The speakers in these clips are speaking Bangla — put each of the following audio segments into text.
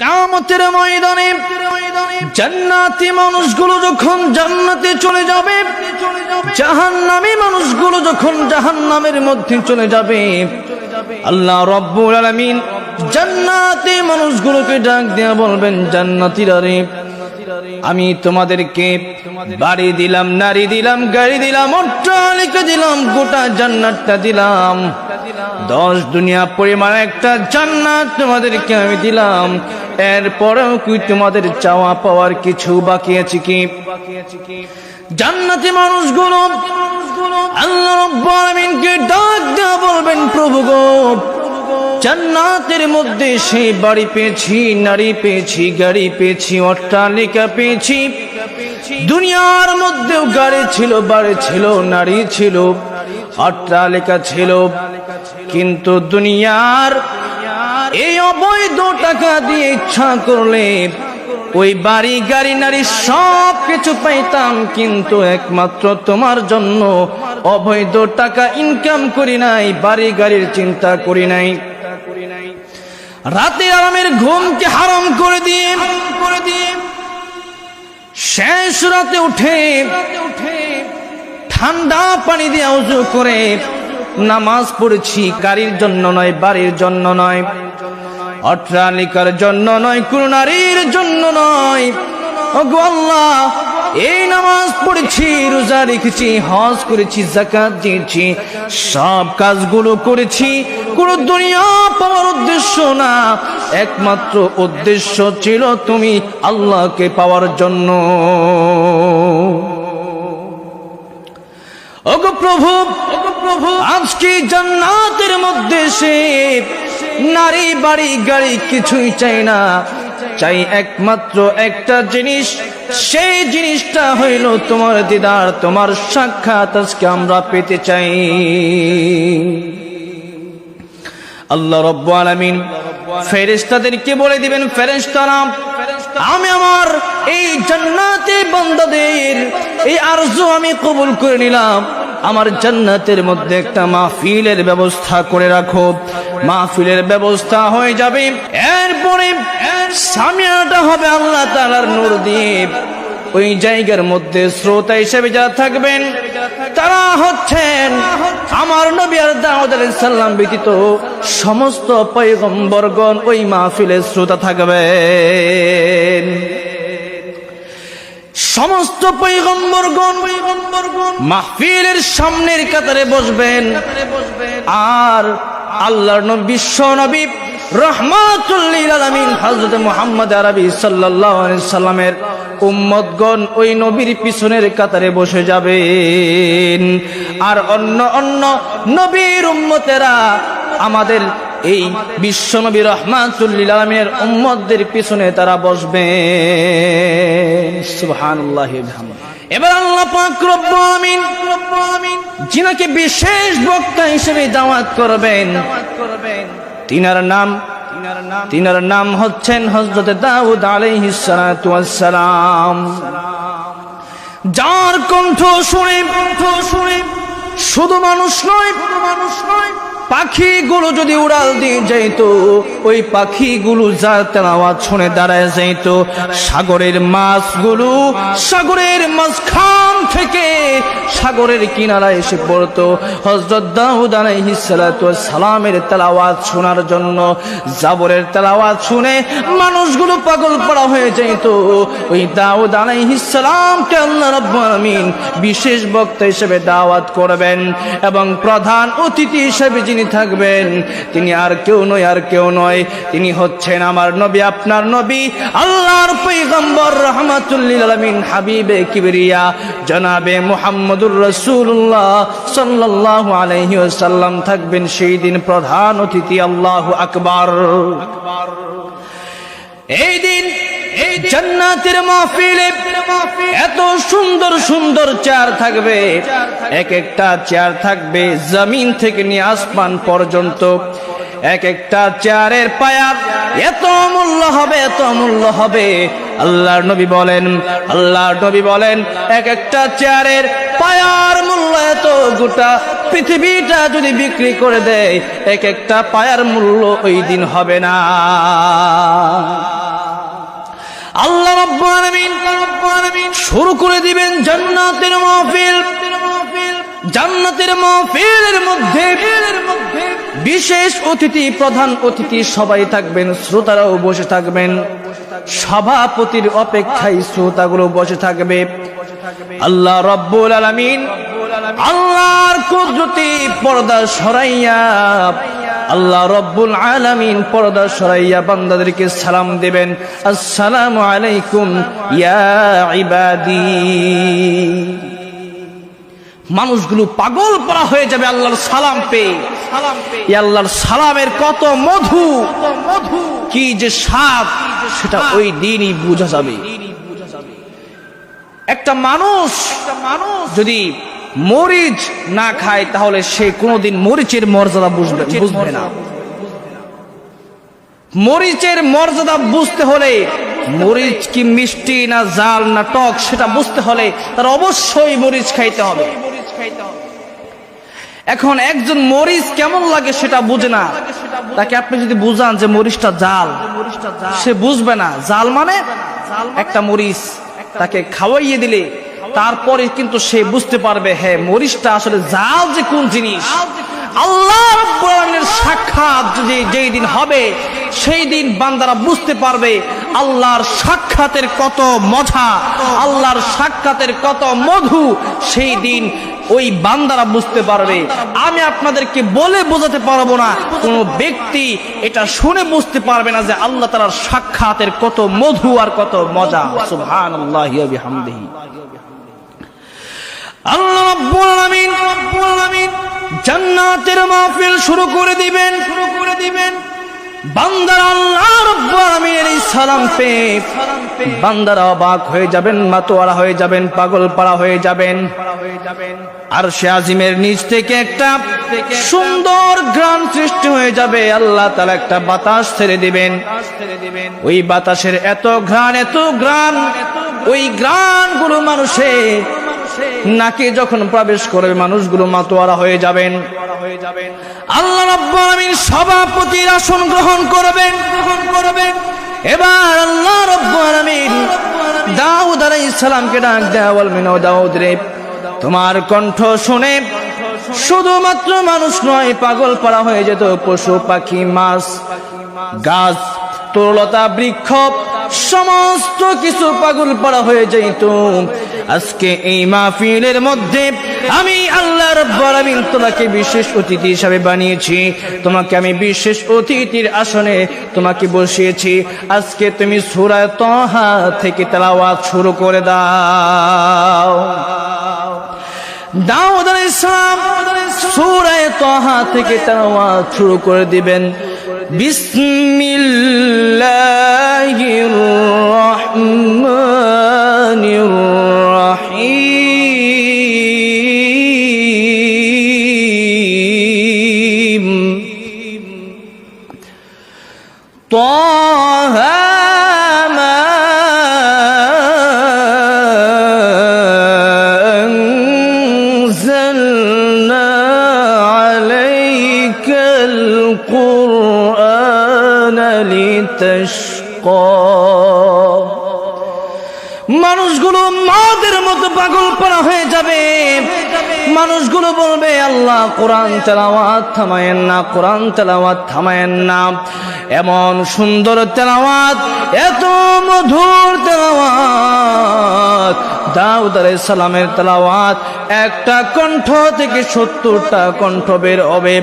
কামতের ময়দানে জান্নাতি মানুষগুলো যখন জান্নাতে চলে যাবে, জাহান্নামী মানুষগুলো যখন জাহান্নামের মধ্যে চলে যাবে, আল্লাহ রব্বুল আলামিন জান্নাতি মানুষগুলোকে ডাক দেয়া বলবেন, জান্নাতীরা আমি তোমাদেরকে বাড়ি দিলাম, নারী দিলাম, গাড়ি দিলাম, অট্টালিকা দিলাম, গোটা জান্নাতটা দিলাম। দশ দুনিয়া পরিমাণ একটা জান্নাত তোমাদেরকে আমি দিলাম। এরপরেও কি তোমাদের চাওয়া পাওয়ার কিছু বাকি আছে কি? জান্নাতি মানুষগুলো আল্লাহ রাব্বুল আলামিনকে ডাক দেওয়া বলবেন, প্রভু জান্নাতের মধ্যে সেই বাড়ি পেয়েছি, নারী পেয়েছি, গাড়ি পেয়েছি, অট্টালিকা পেয়েছি। দুনিয়ার মধ্যেও গাড়ি ছিল, বাড়ি ছিল, নারী ছিল, অট্টালিকা ছিল। কিন্তু দুনিয়ার অবৈধ টাকা দিয়ে ইচ্ছা করলে ওই বাড়ি, গাড়ি, নারী সব কিছু পাইতাম, কিন্তু একমাত্র তোমার জন্য অবৈধ টাকা ইনকাম করি নাই, বাড়ি, গাড়ির চিন্তা করি নাই। রাতে আরামের ঘুমকে হারাম করে দিয়ে করে দিয়ে শেষ রাতে উঠে ঠান্ডা পানি দিয়ে উজু করে নামাজ পড়েছি, গাড়ির জন্য নয়, বাড়ির জন্য নয়। অট্টালিকার জন্য নয়, কোন নারীর জন্য নয়। আল্লাহ, এই নামাজ পড়েছি, রোজা রেখেছি, হজ করেছি জাকাত দিয়েছি, সব কাজগুলো করেছি। কোন দুনিয়া পাওয়ার উদ্দেশ্য না, একমাত্র উদ্দেশ্য ছিল তুমি আল্লাহকে পাওয়ার জন্য। ওগো প্রভু ওগো প্রভু আজকে জান্নাতের মধ্যে সে নারী বাড়ি গাড়ি কিছুই চাই না। চাই একমাত্র একটা জিনিস। সেই জিনিসটা হইল তোমার দিদার, তোমার সাক্ষাৎ আজকে আমরা পেতে চাই। আল্লাহ রব্বু আলামিন ফেরেশতাদেরকে বলে দিবেন, ফেরেশতারা, আমি আমার এই জান্নাতে বান্দাদের এই আরজু আমি কবুল করে নিলাম। আমার জান্নাতের মধ্যে একটা মাহফিলের ব্যবস্থা করে রাখো। মাহফিলের ব্যবস্থা হয়ে যাবে। এরপরে সামিয়াটা হবে আল্লাহ তাআলার নূর ওই জায়গার মধ্যে শ্রোতা হিসেবে যারা থাকবেন, তারা হচ্ছেন আমার নবী আর দাউদ সালাম ব্যতীত সমস্ত পয়গম্বরগণ ওই মাহফিলের শ্রোতা থাকবেন। সমস্ত পৈগম্বরগণ মাহফিলের সামনের কাতারে বসবেন। আর আল্লাহর নবী, বিশ্ব নবী রহমাতুল্লিল আলামিন হযরত মোহাম্মদ আরবি সাল্লাহ সাল্লামের উম্মতগণ ওই নবীর পিছনের কাতারে বসে যাবেন। আর অন্য অন্য নবীর উম্মতেরা আমাদের এই বিশ্বনবী রহমাতুল্লিল আলমের উম্মতদের পিছনে তারা বসবে সুবহানাল্লাহি। এবার আল্লাহ যিনাকে বিশেষ বক্তা হিসেবে দাওয়াত করবেন, তিনার নাম তিনার নাম হচ্ছেন হযরত দাউদ আলাইহিস সালাতু ওয়াস সালাম যার কণ্ঠ শুনে শুনে শুধু মানুষ নয় মানুষ নয় পাখিগুলো যদি উড়াল দিয়ে যাইত, ওই পাখিগুলো যার তেলাওয়াত শুনে দাঁড়ায় যাইত। সাগরের মাছগুলো সাগরের মাঝখান থেকে সাগরের কিনারা এসে পড়তো। হজরত দাউদ আলাইহিস সালাতু ওয়াস সালামের তেলাওয়াত শোনার জন্য জাবরের তেলাওয়াত শুনে মানুষগুলো পাগল পড়া হয়ে যাইত। ওই দাউদ আলাইহিস সালামকে আল্লাহ রাব্বুল বিশেষ বক্তা হিসেবে দাওয়াত করবেন এবং প্রধান অতিথি হিসেবে যিনি থাকবেন। তিনি আর কেউ নয়, আর কেউ নয়। তিনি হচ্ছেন আমার নবী, আপনার নবী। আল্লাহর পৈগম্বর রহমাতুল্লিল হাবিবে কিবরিয়া, জনাবে মুহাম্মদুর রাসূলুল্লাহ সাল্লাল্লাহু আলাইহি ওয়াসাল্লাম থাকবেন সেই দিন প্রধান অতিথি, আল্লাহু আকবার। এই দিন এই জান্নাতের মাহফিলে এত সুন্দর সুন্দর চেয়ার থাকবে। এক একটা চেয়ার থাকবে জমিন থেকে নিয়ে আসমান পর্যন্ত। এক একটা চেয়ারের পায়া এত মূল্য হবে, এত মূল্য হবে। আল্লাহর নবী বলেন, আল্লাহর নবী বলেন, এক একটা চেয়ারের পায়ার মূল্য এত গোটা পৃথিবীটা যদি বিক্রি করে দেয়, এক একটা পায়ার মূল্য ওই দিন হবে না। শুরু করে দিবেন জান্নাতের মাহফিল। জান্নাতের মাহফিলের মধ্যে বিশেষ অতিথি, প্রধান অতিথি সবাই থাকবেন, শ্রোতারাও বসে থাকবেন। সভাপতির অপেক্ষায় শ্রোতাগুলো বসে থাকবে। আল্লাহ রব্বুল আলামিন আল্লাহর কুদরতি পর্দা সরাইয়া আল্লাহ রব্বুল আলামিন পর্দা সরাইয়া বান্দাদেরকে সালাম দেবেন। আসসালামু আলাইকুম, ইয়া মানুষগুলো পাগল পড়া হয়ে যাবে আল্লাহর সালাম পেয়ে। আল্লাহর সালামের কত মধু মধু? কি যে স্বাদ, সেটা ওই দিনই বোঝা যাবে। একটা মানুষ যদি মরিচ না খায় তাহলে সে কোনোদিন মরিচের মর্যাদা বুঝবে বুঝবে না। মরিচের মর্যাদা বুঝতে হলে মরিচ কি মিষ্টি না জাল না টক সেটা বুঝতে হলে তার অবশ্যই মরিচ খাইতে হবে। এখন একজন মরিচ কেমন লাগে সেটা বুঝে না। তাকে আপনি যদি বুঝান যে মরিচটা জাল সে বুঝবে না। জাল মানে একটা মরিচ। তাকে খাওয়াইয়ে দিলে তারপরে কিন্তু সে বুঝতে পারবে হ্যাঁ মরিচটা আসলে জাল যে কোন জিনিস। আল্লাহ সাক্ষাৎ যদি যেই দিন হবে, সেই দিন বান্দারা বুঝতে পারবে আল্লাহর সাক্ষাতের কত মজা, আল্লাহর সাক্ষাতের কত মধু, সেই দিন ওই বান্দারা বুঝতে পারবে। আমি আপনাদেরকে বলে বোঝাতে পারব না, কোন ব্যক্তি এটা শুনে বুঝতে পারবে না যে আল্লাহ তালার সাক্ষাতের কত মধু আর কত মজা। বিহামদিহি। জান্নাতের মাহফিল শুরু করে দিবেন। শুরু করে দিবেন। পাগল পাড়া হয়ে যাবেন আর সে আজিমের নিচ থেকে একটা সুন্দর গ্রাম সৃষ্টি হয়ে যাবে। আল্লাহ তালা একটা বাতাস ছেড়ে দিবেন। ওই বাতাসের এত ঘ্রাণ, এত গ্রাম ওই গ্রামগুলো মানুষে নাকি যখন প্রবেশ করবে, মানুষগুলো মাতোয়ারা হয়ে যাবেন। আল্লাহ রাব্বুল সভাপতির আসন গ্রহণ করবেন। গ্রহণ করবেন এবার আল্লাহ রাব্বুল দাউদ আলাইহিস সালামকে ডাক বলবেন ও দাউদ রে, তোমার কণ্ঠ শুনে শুধুমাত্র মানুষ নয়, পাগল পাড়া হয়ে যেত পশু, পাখি, মাছ, গাছ, তরলতা, বৃক্ষ সমস্ত কিছু পাগল পাড়া হয়ে যাইত। আজকে এই মাহফিলের মধ্যে আমি আল্লাহ রব্বুল তোমাকে বিশেষ অতিথি হিসাবে বানিয়েছি। তোমাকে আমি বিশেষ অতিথির আসনে তোমাকে বসিয়েছি। আজকে তুমি সূরা তহা থেকে তেলাওয়াত শুরু করে দাও। দাউদ আলাইহিস সালাম সূরা তহা থেকে তেলাওয়াত শুরু করে দিবেন। বিসমিল্লাহির মানুষগুলো মাদের মতো পাগল পারা হয়ে যাবে। মানুষগুলো বলবে, আল্লাহ, কোরআন তেলাওয়াত থামায়েন না, কোরআন তেলাওয়াত থামায়েন না। এমন সুন্দর তেলাওয়াত, এত মধুর তেলাওয়াত। দাউদ আলাইহিস সালামের তেলাওয়াত, একটা কণ্ঠ থেকে সত্তরটা কণ্ঠ বের হবে।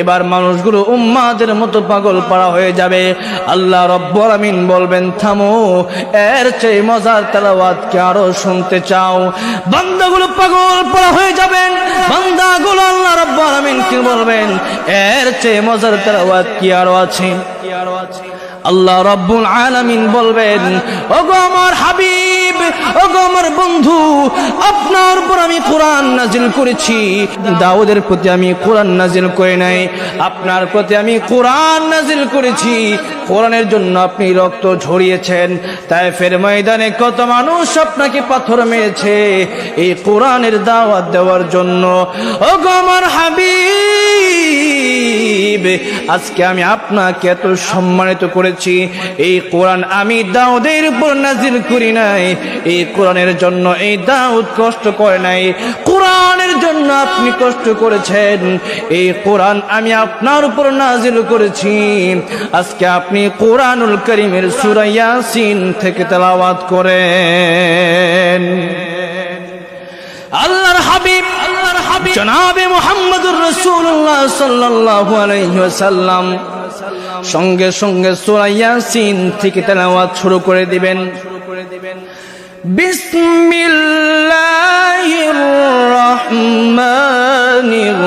এবার মানুষগুলো উম্মাদের মতো পাগল পাড়া হয়ে যাবে। আল্লাহ রব্বুল আমিন বলবেন, থামো, এর চেয়ে মজার তেলাওয়াত কে আরও শুনতে চাও। বান্দাগুলো পাগল পাড়া হয়ে যাবেন। বান্দাগুলো আল্লাহ রব্বুল আমিন কি বলবেন? এর চেয়ে মজার তেলাওয়াত কি আছে কি আরও আছে? আল্লাহ রব্বুল আলামিন বলবেন, ওগো আমার হাবিব, ওগো আমার বন্ধু, আপনার উপর আমি কোরআন নাজিল করেছি। দাউদের প্রতি আমি কোরআন নাজিল করে নাই। আপনার প্রতি আমি কোরআন নাজিল করেছি। কোরআনের জন্য আপনি রক্ত ঝরিয়েছেন। তাই ফের ময়দানে কত মানুষ আপনাকে পাথর মেয়েছে এই কোরআনের দাওয়াত দেওয়ার জন্য। ও আমার হাবিব! হাবিব, আজকে আমি আপনাকে এত সম্মানিত করেছি। এই কোরআন আমি দাউদের উপর নাজিল করি নাই। এই কোরআনের জন্য এই দাউদ কষ্ট করে নাই। কোরআনের জন্য আপনি কষ্ট করেছেন। এই কোরআন আমি আপনার উপর নাজিল করেছি। আজকে আপনি কোরআনুল করিমের সূরা ইয়াসিন থেকে তেলাওয়াত করেন। আল্লাহর হাবিব জনাবে। মোহাম্মদুর রসুল্লাহ সাল্লাহ সাল্লাম সঙ্গে সঙ্গে সূরা সিন থেকে তেলাওয়াত শুরু করে দিবেন। বিসমিল্লাহির রহমানির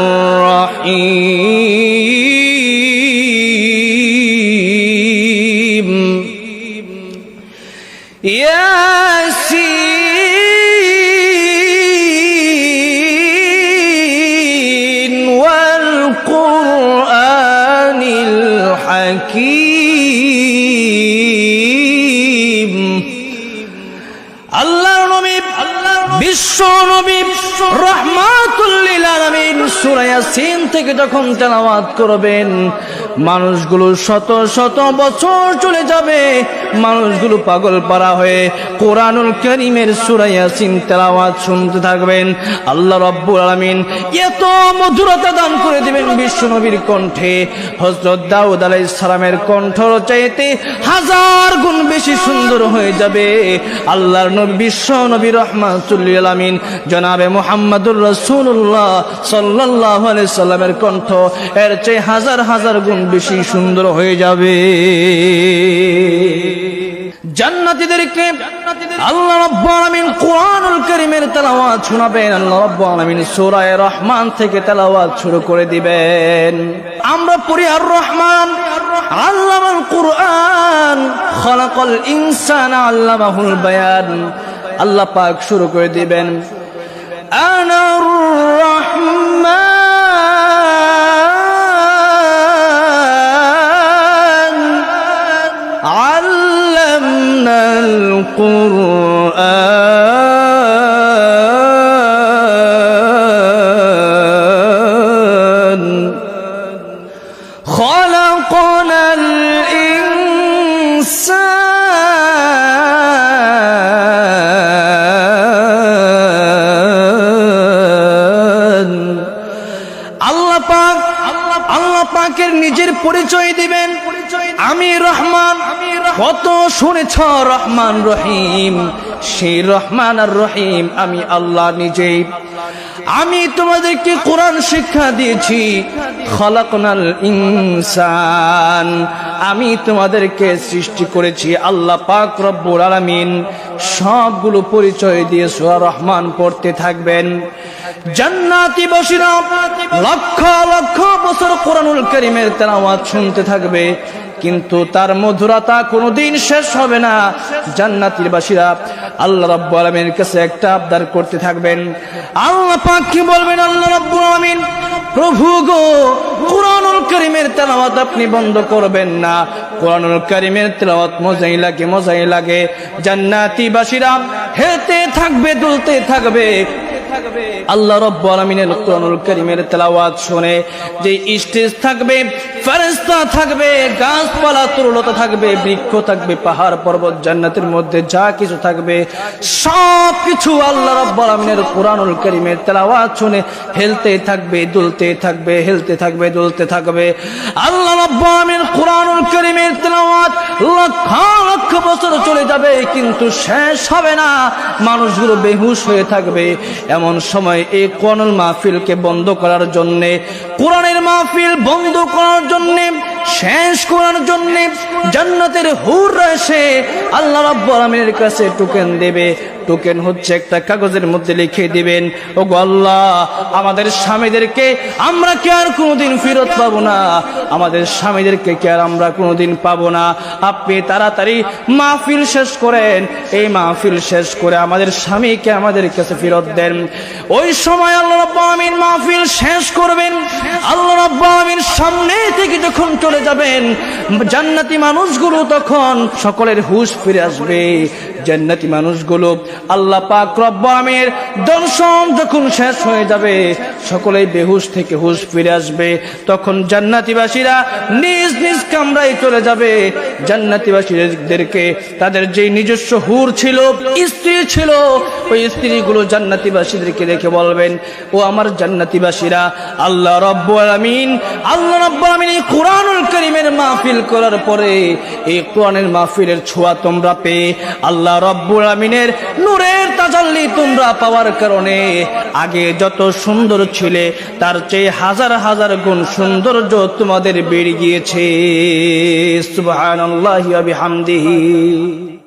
রহিম। আলামিন সূরা ইয়াসিন থেকে যখন তেলাওয়াত করবেন, মানুষগুলো শত শত বছর চলে যাবে। মানুষগুলো পাগল পারা হয়ে কোরআনুল করিমের সূরা ইয়াসিন তেলাওয়াত শুনতে থাকবেন। আল্লাহ রাব্বুল আলামিন এত মধুরতা দান করে দিবেন বিশ্ব নবীর কণ্ঠে। হযরত দাউদ আলাইহিস সালামের কণ্ঠ চাইতে হাজার গুণ বেশি সুন্দর হয়ে যাবে। আল্লাহর নবী, বিশ্ব নবী রহমাতুল্লিল আলামিন জনাবে মুহাম্মদুর রাসূলুল্লাহ সাল্লাল্লাহু আলাইহি সাল্লামের কণ্ঠ, এর চেয়ে হাজার হাজার গুণ বেশি সুন্দর হয়ে যাবে। জান্নাতীদেরকে আল্লাহ রাব্বুল আলামিন কোরআনুল কারীমের তেলাওয়াত শোনাবেন। আল্লাহ রাব্বুল আলামিন সূরা রহমান থেকে তেলাওয়াত শুরু করে দিবেন। আমরা পড়ি আর রহমান, আল্লামাল কুরআন, খলাকাল ইনসানা আল্লামাহুল বায়ান। আল্লাহ পাক শুরু করে দিবেন। আনার পাকের নিজের পরিচয় দিবেন। আমি রহমান। কত শুনেছ রহমান রহিম? সেই রহমান আর রহিম আমি আল্লাহ নিজেই। আমি তোমাদেরকে কোরআন শিক্ষা দিয়েছি। খলাকনাল ইনসান। আমি তোমাদেরকে সৃষ্টি করেছি আল্লাহ পাক রব্বুল আলামিন। সবগুলো পরিচয় দিয়ে সূরা রহমান পড়তে থাকবেন। জান্নাতি বসিরা লক্ষ লক্ষ বছর কোরআনুল করিমের তেলাওয়াত শুনতে থাকবে, কিন্তু তার মধুরতা কোনোদিন শেষ হবে না। জান্নাতির বাসীরা আল্লাহ রাব্বুল আলামিনের কাছে একটা আবদার করতে থাকবেন। আল্লাহ পাক কি বলবেন? আল্লাহ রাব্বুল আলামিন প্রভু গো, কোরআনুল করিমের তেলাওয়াত আপনি বন্ধ করবেন না। কোরআনুল করিমের তেলাওয়াত মজাই লাগে মজাই লাগে। জান্নাতি বাসীরা হেতে থাকবে, দুলতে থাকবে। আল্লাহ রব্বুল আলামিনের কোরআনুল কারীমের তেলাওয়াত শুনে যে স্টেজ থাকবে, ফেরেশতা থাকবে, গাছপালা তরুলতা থাকবে, বৃক্ষ থাকবে, পাহাড়, পর্বত, জান্নাতের মধ্যে যা কিছু থাকবে সব কিছু আল্লাহ রব্বুল আলামিনের কোরআনুল কারীমের তেলাওয়াত শুনে হেলতে থাকবে, দুলতে থাকবে, হেলতে থাকবে, দুলতে থাকবে। আল্লাহ রব্বুল আলামিন কোরআনুল কারীমের তেলাওয়াত লক্ষ লক্ষ বছর চলে যাবে, কিন্তু শেষ হবে না। মানুষগুলো বেহুশ হয়ে থাকবে। এমন সময় এই কোরআনুল মাহফিলকে বন্ধ করার জন্যে কোরআনের মাহফিল বন্ধ করার জন্য শেষ করার জন্য জান্নাতের হুর এসে আল্লাহ রাব্বুল আলামিনের কাছে টোকেন দেবে। টোকেন হচ্ছে একটা কাগজের মধ্যে লিখে দিবেন ও আল্লাহ, আমাদের স্বামীদেরকে আমরা কি আর কোনোদিন ফেরত পাবো না? আমাদের স্বামীদেরকে কি আর আমরা কোনোদিন পাবো না? আপনি তাড়াতাড়ি মাহফিল শেষ করেন। এই মাহফিল শেষ করে আমাদের স্বামীকে আমাদের কাছে ফেরত দেন। ওই সময় আল্লাহ রাব্বুল আলামিন মাহফিল শেষ করবেন। আল্লাহ রাব্বুল আমিন সামনে থেকে যখন চলে যাবেন। জান্নাতি মানুষগুলো তখন সকলের হুশ ফিরে আসবে। জান্নাতি মানুষগুলো আল্লাহ পাক রব্বুল আমিনের দর্শন যখন শেষ হয়ে যাবে, সকলেই বেহুশ থেকে হুশ ফিরে আসবে। তখন জান্নাতিবাসীরা নিজ নিজ কামরায় চলে যাবে। জান্নাতিবাসীদেরকে তাদের যে নিজস্ব হুর ছিল, স্ত্রী ছিল, ওই স্ত্রীগুলো জান্নাতিবাসীদেরকে দেখে বলবেন, ও আমার জান্নাতিবাসীরা, আল্লাহ রব্বুল আমিন আল্লাহ রব্বুল আমিন এই কোরআনুল করিমের মাহফিল করার পরে এই কোরআনের মাহফিলের ছোঁয়া তোমরা পেয়ে আল্লাহ রব্বুল আমিনের নূরের তাজাল্লি তোমরা পাওয়ার কারণে আগে যত সুন্দর ছিলে, তার চেয়ে হাজার হাজার গুণ সৌন্দর্য তোমাদের বেড়ে গিয়েছে। সুবহানাল্লাহি ওয়া বিহামদিহি।